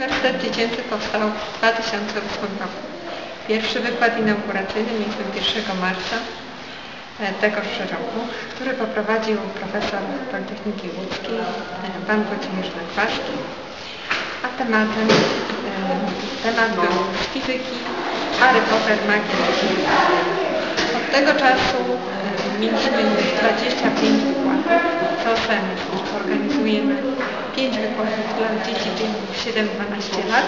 Uniwersytet Dziecięcy powstał w 2008 roku. Pierwszy wykład inauguracyjny mieliśmy 1 marca e, tegoż roku, który poprowadził profesor Politechniki Łódzkiej, e, pan Włodzimierz Nakwarski, a tematem e, temat był z fizyki Harry Potter, magia Od tego czasu mieliśmy już 25 wykładów. Co semestr organizujemy 5 wykładów dla dzieci w wieku 7-12 lat.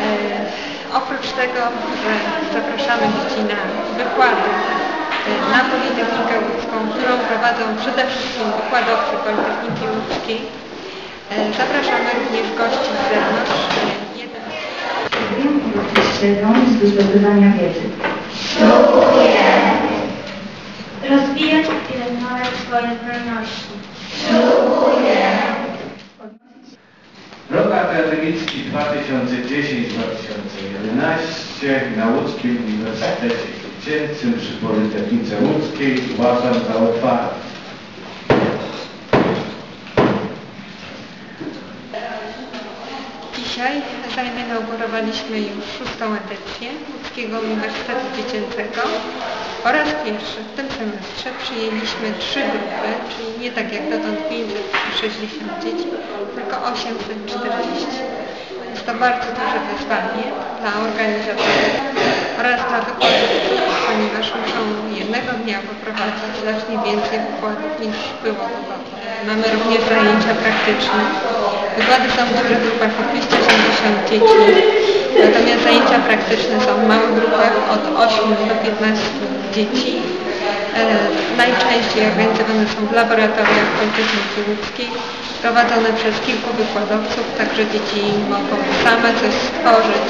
E, oprócz tego, że zapraszamy dzieci na wykłady e, na Politechnikę Łódzką, którą prowadzą przede wszystkim wykładowcy Politechniki Łódzkiej, e, zapraszamy również gości z zewnątrz. E, jeden do zdobywania wiedzy. Rozwijać i pielęgnować swoje zdolności. Rok akademicki 2010-2011 na Łódzkim Uniwersytecie Dziecięcym przy Politechnice Łódzkiej uważam za otwarty. Dzisiaj zainaugurowaliśmy już szóstą edycję Łódzkiego Uniwersytetu Dziecięcego po raz pierwszy w tym semestrze przyjęliśmy trzy grupy, czyli nie tak jak dotąd 560 dzieci, tylko 840. Jest to bardzo duże wyzwanie dla organizatorów oraz dla wykładowców, ponieważ muszą jednego dnia poprowadzić znacznie więcej wykładów niż było. Mamy również zajęcia praktyczne. Wykłady są w dużych grupach po 280 natomiast zajęcia praktyczne są w małych grupach od 8 do 15 dzieci. E, najczęściej organizowane są w laboratoriach Politechniki Łódzkiej, prowadzone przez kilku wykładowców, także dzieci mogą same coś stworzyć,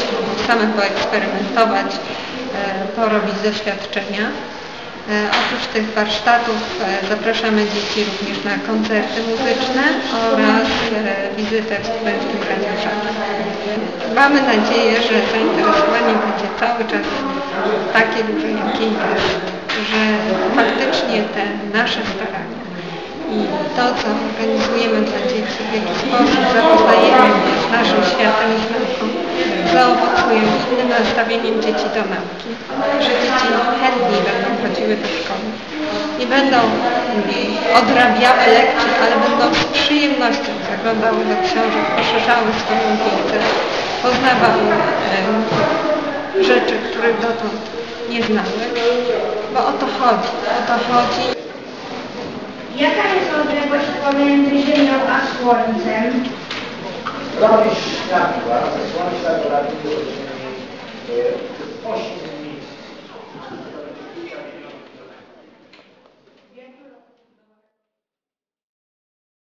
same poeksperymentować, e, porobić doświadczenia. E, oprócz tych warsztatów e, zapraszamy dzieci również na koncerty muzyczne oraz wizytę w studenckim radioszacie. Mamy nadzieję, że zainteresowanie będzie cały czas takie duże, jakie jest, że faktycznie te nasze starania i to, co organizujemy dla dzieci, w jaki sposób zapoznajemy je z naszym światem i nauką, zaowocują innym nastawieniem dzieci do nauki, że dzieci chętniej będą chodziły do szkoły, nie będą odrabiały lekcji, ale będą z przyjemnością zaglądały do książek, poszerzały swoją wiedzę, poznawały em, rzeczy, których dotąd nie znały, bo o to chodzi, o to chodzi. Jaka jest odległość pomiędzy Ziemią a Słońcem? Promil światła ze Słońca do Rady Ziemi 8